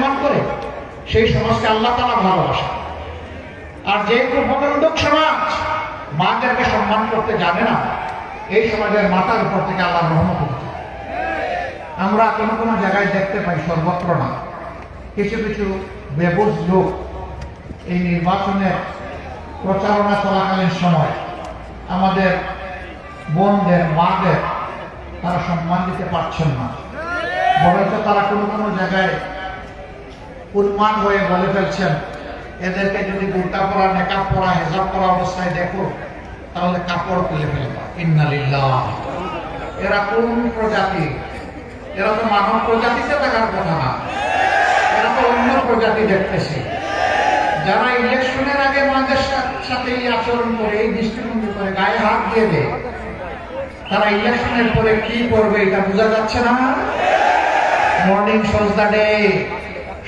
সম্মান করে সেই সমাজকে আল্লাহ তালা ভালোবাসে। আর যে প্রবন্ধক সমাজ, মাদেরকে সম্মান করতে জানে না, এই সমাজের মাথার উপর থেকে আল্লাহ রহমত আমরা কোনো কোনো জায়গায় দেখতে পাই সর্বত্র না। কিছু কিছু বেবুজ লোক এই নির্বাচনের প্রচারণা চলাকালীন সময় আমাদের বোনদের, মাদের তারা সম্মান দিতে পারছেন না। বরঞ্চ তারা কোনো কোনো জায়গায় উন্মান হয়ে বলে ফেলছেন, এদেরকে যদি বুর্তা পরা মেকআপ পরা হেজাব পরা অবস্থায় দেখো, তাহলে কাপড় তুলে ফেলবা। ইন্নালিল্লাহ এরা কোন প্রজাতি? এরা তো মানব প্রজাতিতে দেখার কথা না। এরা তো অন্য প্রজাতি দেখতেছে। যারা ইলেকশনের আগে সা- সাথে এই আচরণ করে, এই দৃষ্টিভঙ্গি করে, গায়ে হাত দিয়ে দেয়, তারা ইলেকশনের পরে কি করবে এটা বোঝা যাচ্ছে না? মর্নিং সজদা ডে।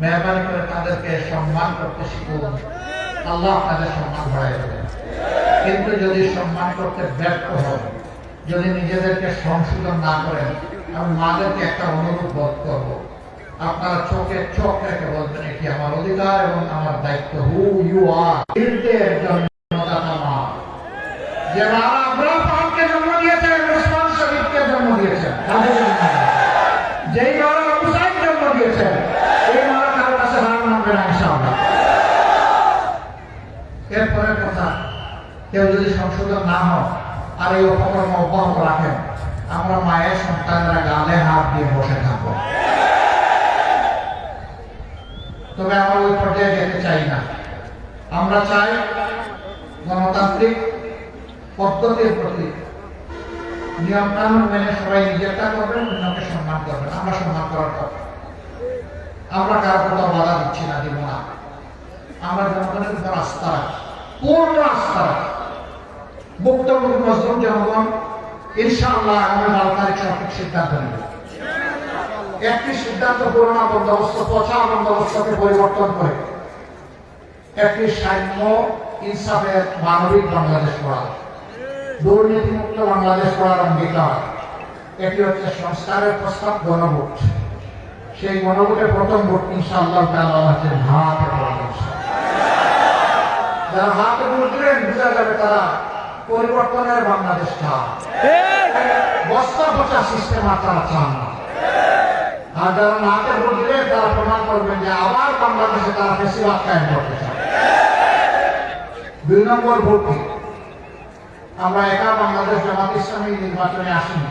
মেহরবানি করে তাদেরকে সম্মান করতে শিখুন। আল্লাহ আপনাদের সম্মান বাড়াই দেবেন। কিন্তু যদি সম্মান করতে ব্যর্থ হন, যদি নিজেদেরকে সংশোধন না করেন, আমি মাদেরকে একটা অনুরোধ বোধ করব। আপনারা চোখে চোখ রেখে বলবেন, এটি আমার অধিকার এবং আমার দায়িত্ব। হু ইউ আর মা। যে বাবা আব্রাহ জন্ম দিয়েছেন শরীফকে জন্ম দিয়েছেন তাদের জন্য না। যেই বাবা হুসাইন জন্ম দিয়েছেন এই বাবা কারও কাছে হার মানবে না ইনশাআল্লাহ এরপরের কথা কেউ যদি সংশোধন না আর এই অপকর্ম অব্যাহত রাখেন। আমরা মায়ের সন্তানরা গালে হাত দিয়ে বসে থাকব। তবে আমরা ওই পর্যায়ে যেতে চাই না। আমরা চাই গণতান্ত্রিক পদ্ধতির প্রতি নিয়ম কানুন মেনে সবাই নিজেরটা করবেন, অন্যকে সম্মান করবেন। আমরা সম্মান করার কথা। আমরা কারও কোথাও বাধা দিচ্ছি না, দিব না। আমরা জনগণের উপর আস্থা রাখি। আস্থা মুক্ত মজলুম জনগণ, ইনশাআল্লাহ আগামী বারো তারিখ সঠিক সিদ্ধান্ত নেবে একটি সিদ্ধান্ত করোনা বন্দোবস্ত পচা বন্দোবস্তকে পরিবর্তন করে। একটি সাম্য, ইনসাফের মানবিক বাংলাদেশ করা দুর্নীতিমুক্ত বাংলাদেশ করার অঙ্গীকার। এটি হচ্ছে সংস্কারের প্রস্তাব, গণভোট। সেই গণভোটের প্রথম ভোট ইনশাআল্লাহ তাআলা হচ্ছে হাতে যারা হাতে ভোট দিলেন বোঝা যাবে তারা পরিবর্তনের বাংলাদেশ চান পচা সিস্টেম আর তারা চান না। আর যারা ভোট দিলে তারা প্রমাণ করবেন যে আবার বাংলাদেশে তারা করতে চায়। দুই নম্বর আমরা একা বাংলাদেশ জামাত ইসলামী নির্বাচনে আসিনি।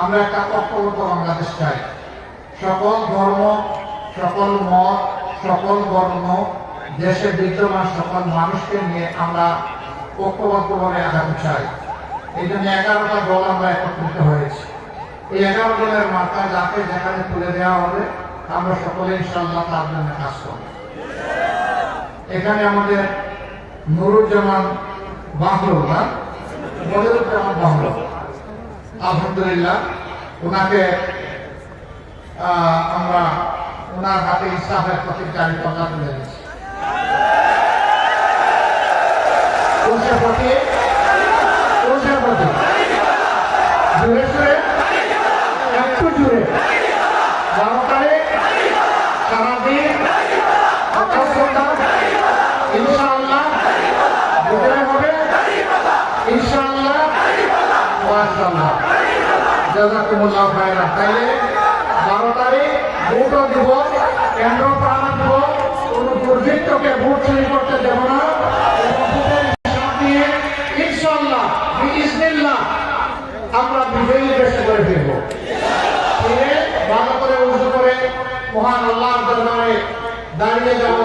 আমরা একটা ঐক্যবদ্ধ বাংলাদেশ চাই। সকল ধর্ম, সকল মত, সকল বর্ণ দেশে বিদ্যমান সকল মানুষকে নিয়ে আমরা ঐক্যবদ্ধভাবে আগাতে চাই। এই জন্য এগারোটা দল আমরা একত্রিত হয়েছি। এই এগারো দলের মাথা যাকে যেখানে তুলে দেওয়া হবে, আমরা সকলে ইনশাল্লাহ তার জন্য কাজ করব। এখানে আমাদের নুরুজ্জামান বাহরুল না বদরুজ্জামান বাহরুল আলহামদুলিল্লাহ ওনাকে আমরা ওনার হাতে ইসলামের প্রতি চারি কথা তুলে দিচ্ছি কোনটার প্রতি কোনটার প্রতি জুড়ে জুড়ে একটু জুড়ে বারো সারাদিন ইনশাআল্লাহ বিজয় হবে, ইনশাআল্লাহ, মাশাআল্লাহ। জাজাকুমুল্লাহ খায়রা তাইলে বারো তারিখ করতে দেব না এবং ভোটের হিসাব নিয়ে ইনশাআল্লাহ বিইজনিল্লাহ আমরা বিজয়ী দেশ করে ফিরবো ফিরে ভালো করে করে মহান দাঁড়িয়ে যাব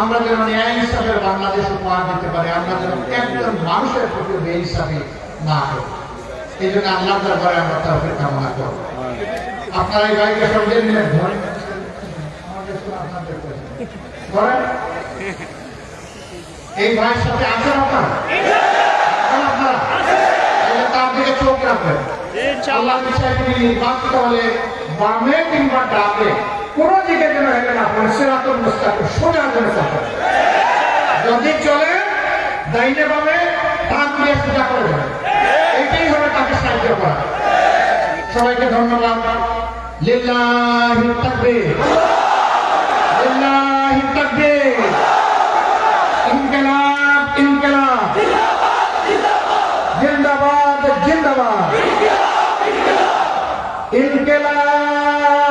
আমরা যেন ন্যায় হিসাবে বাংলাদেশ উপহার দিতে পারি, আমরা যেন একজন মানুষের প্রতি হিসাবে না করি। এই জন্য আল্লাহ দরবারে আমরা কামনা আপনারা এই ভাইকে সঙ্গে ধরেন। এই ভাইয়ের সাথে আছেন আপনারা? তার দিকে চোখ রাখবেন। আল্লাহ ইচ্ছায় নির্বাচিত হলে বামে কিংবা ডাবে কোন দিকে যেন হেলে না পড়ে সেরাতুল মুস্তাকিম সোজা যেন চাপে। যদি চলে দাইনে বামে ডান দিয়ে সোজা করে দেবে এটাই হবে তাকে সাহায্য করা। সবাইকে ধন্যবাদ। লিল্লাহি তাকবীর। লিল্লাহি। জিন্দাবাদ। ইনকিলাব।